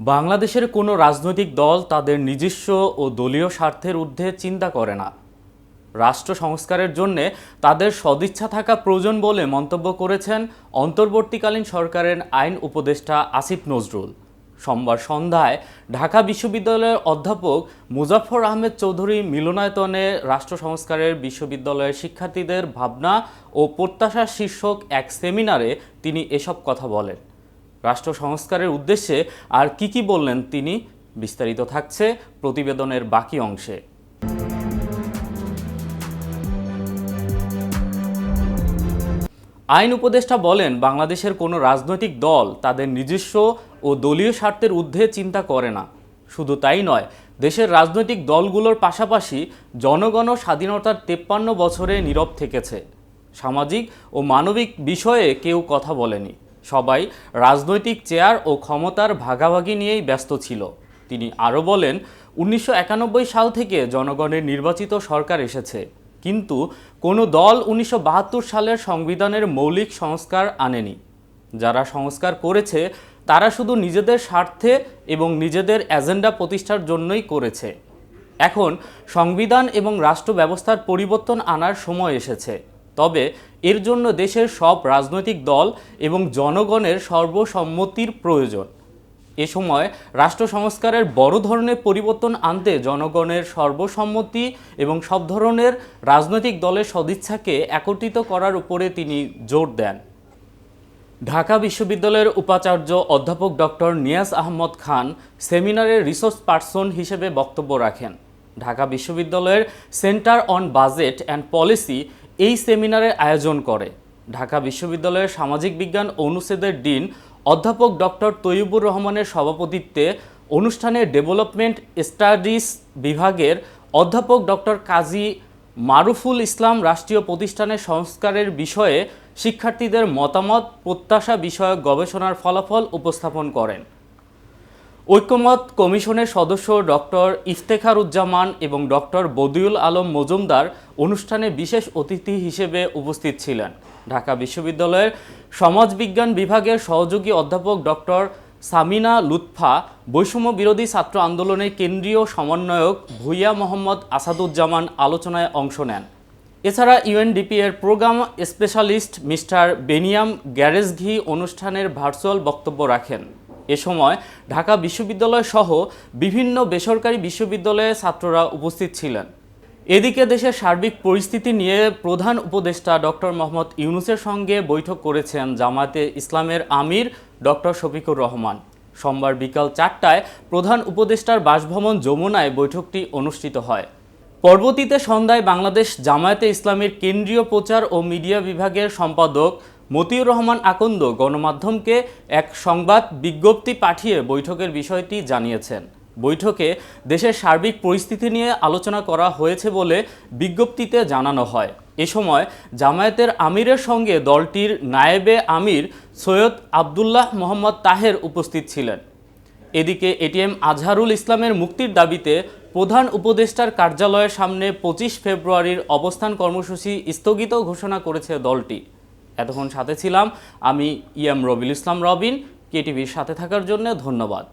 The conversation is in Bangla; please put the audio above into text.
বাংলাদেশের কোনো রাজনৈতিক দল তাদের নিজস্ব ও দলীয় স্বার্থের ঊর্ধ্বে চিন্তা করে না। রাষ্ট্র সংস্কারের জন্যে তাদের সদিচ্ছা থাকা প্রয়োজন বলে মন্তব্য করেছেন অন্তর্বর্তীকালীন সরকারের আইন উপদেষ্টা আসিফ নজরুল। সোমবার সন্ধ্যায় ঢাকা বিশ্ববিদ্যালয়ের অধ্যাপক মুজাফর আহমেদ চৌধুরী মিলনায়তনে রাষ্ট্র সংস্কারের বিশ্ববিদ্যালয়ের শিক্ষার্থীদের ভাবনা ও প্রত্যাশা শীর্ষক এক সেমিনারে তিনি এসব কথা বলেন। রাষ্ট্র সংস্কারের উদ্দেশ্যে আর কি কি বললেন তিনি? বিস্তারিত থাকছে প্রতিবেদনের বাকি অংশে। আইন উপদেষ্টা বলেন, বাংলাদেশের কোনো রাজনৈতিক দল তাদের নিজস্ব ও দলীয় স্বার্থের ঊর্ধ্বে চিন্তা করে না। শুধু তাই নয়, দেশের রাজনৈতিক দলগুলোর পাশাপাশি জনগণও স্বাধীনতার তেপ্পান্ন বছরে নীরব থেকেছে। সামাজিক ও মানবিক বিষয়ে কেউ কথা বলেনি। সবাই রাজনৈতিক চেয়ার ও ক্ষমতার ভাগাভাগি নিয়েই ব্যস্ত ছিল। তিনি আরও বলেন, উনিশশো একানব্বই সাল থেকে জনগণের নির্বাচিত সরকার এসেছে। কিন্তু কোনো দল উনিশশো বাহাত্তর সালের সংবিধানের মৌলিক সংস্কার আনেনি। যারা সংস্কার করেছে, তারা শুধু নিজেদের স্বার্থে এবং নিজেদের এজেন্ডা প্রতিষ্ঠার জন্যই করেছে। এখন সংবিধান এবং রাষ্ট্র ব্যবস্থার পরিবর্তন আনার সময় এসেছে। তবে এর জন্য দেশের সব রাজনৈতিক দল এবং জনগণের সর্বসম্মতির প্রয়োজন। এ সময় রাষ্ট্র সংস্কারের বড় ধরনের পরিবর্তন আনতে জনগণের সর্বসম্মতি এবং সব ধরনের রাজনৈতিক দলের সদিচ্ছাকে একত্রিত করার উপরে তিনি জোর দেন। ঢাকা বিশ্ববিদ্যালয়ের উপাচার্য অধ্যাপক ডক্টর নিয়াজ আহমদ খান সেমিনারের রিসোর্স পার্সন হিসেবে বক্তব্য রাখেন। ঢাকা বিশ্ববিদ্যালয়ের centre on budget and policy এই সেমিনারের আয়োজন করে। ঢাকা বিশ্ববিদ্যালয়ের সামাজিক বিজ্ঞান অনুষদের ডিন অধ্যাপক ডক্টর তৈয়বুর রহমানের সভাপতিত্বে অনুষ্ঠানে ডেভেলপমেন্ট স্টাডিজ বিভাগের অধ্যাপক ডক্টর কাজী মারুফুল ইসলাম রাষ্ট্রীয় প্রতিষ্ঠানের সংস্কারের বিষয়ে শিক্ষার্থীদের মতামত, প্রত্যাশা বিষয়ক গবেষণার ফলাফল উপস্থাপন করেন। ঐক্যমত কমিশনের সদস্য ডক্টর ইফতেখারুজ্জামান এবং ডক্টর বদিউল আলম মজুমদার অনুষ্ঠানে বিশেষ অতিথি হিসেবে উপস্থিত ছিলেন। ঢাকা বিশ্ববিদ্যালয়ের সমাজবিজ্ঞান বিভাগের সহযোগী অধ্যাপক ডক্টর সামিনা লুৎফা, বৈষম্য বিরোধী ছাত্র আন্দোলনের কেন্দ্রীয় সমন্বয়ক ভুইয়া মোহাম্মদ আসাদুজ্জামান আলোচনায় অংশ নেন। এছাড়া ইউএনডিপি এর প্রোগ্রাম স্পেশালিস্ট মিস্টার বেনিয়াম গ্যারেজঘি অনুষ্ঠানের ভার্চুয়াল বক্তব্য রাখেন। এ সময় ঢাকা বিশ্ববিদ্যালয় সহ বিভিন্ন বেসরকারি বিশ্ববিদ্যালয়ে ছাত্ররা উপস্থিত ছিলেন। এদিকে দেশের সার্বিক পরিস্থিতি নিয়ে প্রধান উপদেষ্টা ডক্টর মোহাম্মদ ইউনুসের সঙ্গে বৈঠক করেছেন জামায়াতে ইসলামের আমির ডক্টর শফিকুর রহমান। সোমবার বিকাল চারটায় প্রধান উপদেষ্টার বাসভবন যমুনায় বৈঠকটি অনুষ্ঠিত হয়। পরবর্তীতে সন্ধ্যায় বাংলাদেশ জামায়াতে ইসলামের কেন্দ্রীয় প্রচার ও মিডিয়া বিভাগের সম্পাদক মতিউর রহমান আকন্দ গণমাধ্যমকে এক সংবাদ বিজ্ঞপ্তি পাঠিয়ে বৈঠকের বিষয়টি জানিয়েছেন। বৈঠকে দেশের সার্বিক পরিস্থিতি নিয়ে আলোচনা করা হয়েছে বলে বিজ্ঞপ্তিতে জানানো হয়। এ সময় জামায়াতের আমিরের সঙ্গে দলটির নায়েবে আমির সৈয়দ আবদুল্লাহ মোহাম্মদ তাহের উপস্থিত ছিলেন। এদিকে এটিএম আজহারুল ইসলামের মুক্তির দাবিতে প্রধান উপদেষ্টার কার্যালয়ের সামনে পঁচিশ ফেব্রুয়ারির অবস্থান কর্মসূচি স্থগিত ঘোষণা করেছে দলটি। এতক্ষণ সাথে ছিলাম। আমি ইএম রবিল ইসলাম রবিন কেটিভির সাথে থাকার জন্য ধন্যবাদ।